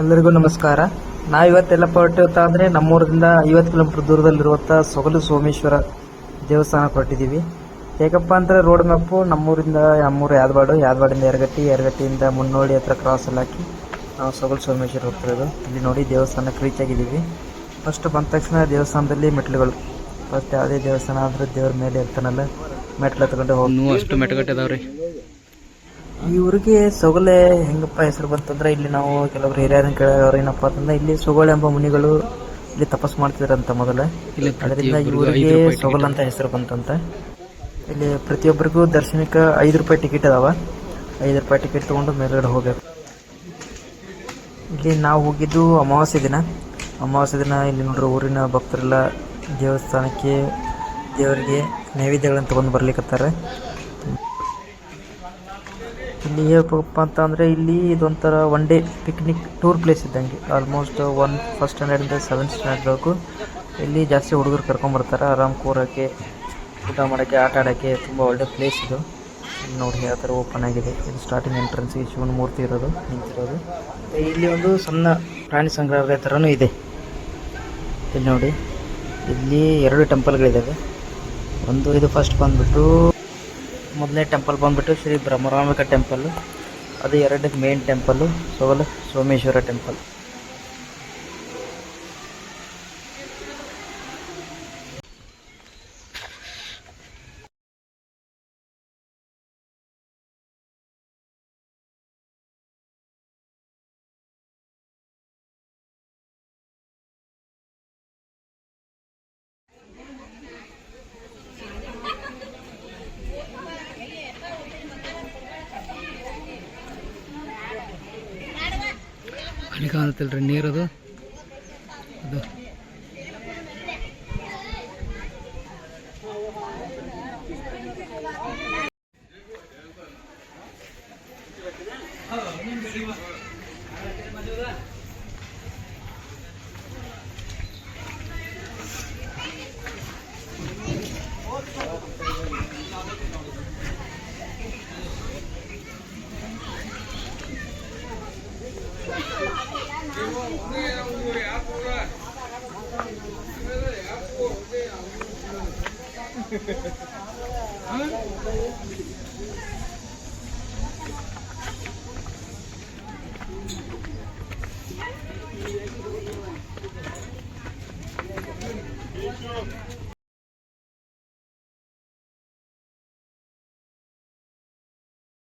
ಎಲ್ಲರಿಗೂ ನಮಸ್ಕಾರ. ನಾವು ಇವತ್ತೆಲ್ಲ ಹೊರಟಿರ್ತಾ ಅಂದರೆ ನಮ್ಮೂರದಿಂದ ಐವತ್ತು ಕಿಲೋಮೀಟರ್ ದೂರದಲ್ಲಿರುವಂಥ ಸೊಗಲು ಸೋಮೇಶ್ವರ ದೇವಸ್ಥಾನಕ್ಕೆ ಹೊರಟಿದ್ದೀವಿ. ಹೇಗಪ್ಪ ಅಂದರೆ ರೋಡ್ ಮ್ಯಾಪು ನಮ್ಮೂರಿಂದ ನಮ್ಮೂರು ಯಾದವಾಡು, ಯಾದವಾಡಿಂದ ಎರಗಟ್ಟಿ ಎರಗಟ್ಟಿಯಿಂದ ಮುನ್ನೋಡಿ ಹತ್ರ ಕ್ರಾಸ್ ಎಲ್ಲ ಹಾಕಿ ನಾವು ಸೊಗಲು ಸೋಮೇಶ್ವರ ಹೋಗ್ತಿರೋದು. ಇಲ್ಲಿ ನೋಡಿ ದೇವಸ್ಥಾನಕ್ಕೆ ರೀಚ್ ಆಗಿದ್ದೀವಿ. ಫಸ್ಟ್ ಬಂದ ತಕ್ಷಣ ದೇವಸ್ಥಾನದಲ್ಲಿ ಮೆಟ್ಲುಗಳು ಫಸ್ಟ್ ಯಾವುದೇ ದೇವಸ್ಥಾನ ಆದರೂ ದೇವ್ರ ಮೇಲೆ ಇರ್ತಾನಲ್ಲ ಮೆಟ್ಲು ಹತ್ಕೊಂಡು ಹೋಗಿ. ಅಷ್ಟು ಮೆಟಗಟ್ಟೆ ಈ ಊರಿಗೆ ಸೊಗಲೆ ಹೆಂಗಪ್ಪ ಹೆಸರು ಬಂತಂದ್ರೆ ಇಲ್ಲಿ ನಾವು ಕೆಲವರು ಹಿರಿಯರನ್ನ ಕೇಳೋರು ಏನಪ್ಪ ಅಂತಂದ್ರೆ ಇಲ್ಲಿ ಸೊಗಳೆ ಎಂಬ ಮುನಿಗಳು ಇಲ್ಲಿ ತಪಸ್ ಮಾಡ್ತಿದ್ರಂತ ಮೊದಲ. ಇಲ್ಲಿ ಅದರಿಂದ ಈ ಊರಿಗೆ ಸೊಗಲ್ ಅಂತ ಹೆಸರು ಬಂತಂತ. ಇಲ್ಲಿ ಪ್ರತಿಯೊಬ್ಬರಿಗೂ ದರ್ಶನಕ್ಕೆ ಐದು ರೂಪಾಯಿ ಟಿಕೆಟ್ ಅದಾವ ಐದು ರೂಪಾಯಿ ಟಿಕೆಟ್ ತೊಗೊಂಡು ಮೇಲ್ಗಡೆ ಹೋಗ್ಬೇಕು. ಇಲ್ಲಿ ನಾವು ಹೋಗಿದ್ದು ಅಮಾವಾಸ್ಯೆ ದಿನ. ಅಮಾವಾಸ್ಯೆ ದಿನ ಇಲ್ಲಿ ನೋಡ್ರಿ ಊರಿನ ಭಕ್ತರೆಲ್ಲ ದೇವಸ್ಥಾನಕ್ಕೆ ದೇವರಿಗೆ ನೈವೇದ್ಯಗಳನ್ನು ತಗೊಂಡು ಬರ್ಲಿಕ್ಕತ್ತಾರೆ ಇಲ್ಲಿ ಹೇಳ್ಬೇಕಪ್ಪ ಅಂತ ಅಂದರೆ ಇಲ್ಲಿ ಇದೊಂಥರ one day picnic tour place ಇದ್ದಂಗೆ. ಆಲ್ಮೋಸ್ಟ್ ಒನ್ ಫಸ್ಟ್ ಸ್ಟ್ಯಾಂಡರ್ಡಿಂದ ಸೆವೆಂತ್ ಸ್ಟ್ಯಾಂಡರ್ಡ್ವರೆಗೂ ಇಲ್ಲಿ ಜಾಸ್ತಿ ಹುಡುಗರು ಕರ್ಕೊಂಬರ್ತಾರೆ ಆರಾಮ್ ಕೂರೋಕ್ಕೆ ಊಟ ಮಾಡೋಕ್ಕೆ, ಆಟ ಆಡೋಕ್ಕೆ ತುಂಬ ಒಳ್ಳೆ ಪ್ಲೇಸ್ ಇದು. ನೋಡಿ ಯಾವ ಥರ ಓಪನ್ ಆಗಿದೆ. ಇದು ಸ್ಟಾರ್ಟಿಂಗ್ ಎಂಟ್ರೆನ್ಸ್ಗೆ ಶಿವನ ಮೂರ್ತಿ ಇರೋದು, ನಿಂತಿರೋದು. ಇಲ್ಲಿ ಒಂದು ಸಣ್ಣ ಪ್ರಾಣಿ ಸಂಗ್ರಹಾಲಯ ಥರನೂ ಇದೆ. ಇಲ್ಲಿ ನೋಡಿ, ಇಲ್ಲಿ ಎರಡು ಟೆಂಪಲ್ಗಳಿದ್ದಾವೆ ಒಂದು ಇದು ಫಸ್ಟ್ ಬಂದ್ಬಿಟ್ಟು ಮೊದಲನೇ ಟೆಂಪಲ್ ಬಂದ್ಬಿಟ್ಟು ಶ್ರೀ ಬ್ರಹ್ಮರಾಂಬಿಕ ಟೆಂಪಲ್ ಅದು ಎರಡನೇ ಮೇನ್ ಟೆಂಪಲ್ಲು ಸೋಲ ಸೋಮೇಶ್ವರ ಟೆಂಪಲ್ ಅಲ್ಲಿ ಕಾಣುತ್ತಲ್ರಿ ನೀರದು. ಅದು Thank you.